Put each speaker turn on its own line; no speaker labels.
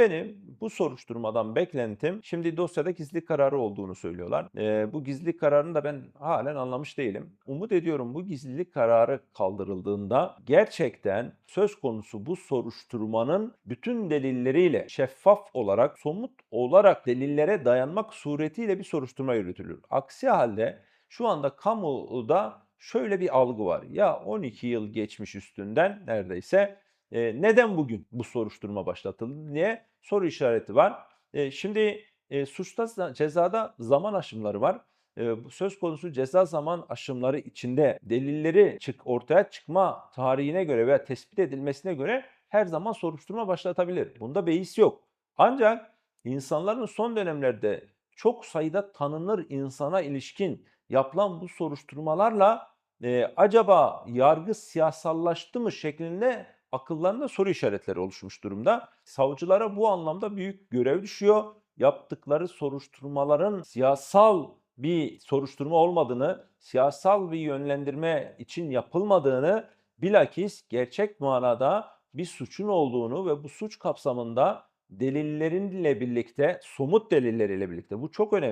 Benim bu soruşturmadan beklentim şimdi dosyada gizlilik kararı olduğunu söylüyorlar. Ee, bu gizlilik kararını da ben halen anlamış değilim. Umut ediyorum bu gizlilik kararı kaldırıldığında gerçekten söz konusu bu soruşturmanın bütün delilleriyle şeffaf olarak, somut olarak delillere dayanmak suretiyle bir soruşturma yürütülür. Aksi halde şu anda kamuda şöyle bir algı var. Ya 12 yıl geçmiş üstünden neredeyse e, neden bugün bu soruşturma başlatıldı diye soru işareti var. E, şimdi e, suçta za- cezada zaman aşımları var. E, söz konusu ceza zaman aşımları içinde delilleri çık ortaya çıkma tarihine göre veya tespit edilmesine göre her zaman soruşturma başlatabilir. Bunda beis yok. Ancak insanların son dönemlerde çok sayıda tanınır insana ilişkin yapılan bu soruşturmalarla e, acaba yargı siyasallaştı mı şeklinde akıllarında soru işaretleri oluşmuş durumda. Savcılara bu anlamda büyük görev düşüyor. Yaptıkları soruşturmaların siyasal bir soruşturma olmadığını, siyasal bir yönlendirme için yapılmadığını, bilakis gerçek manada bir suçun olduğunu ve bu suç kapsamında delillerinle birlikte, somut delilleriyle birlikte bu çok önemli.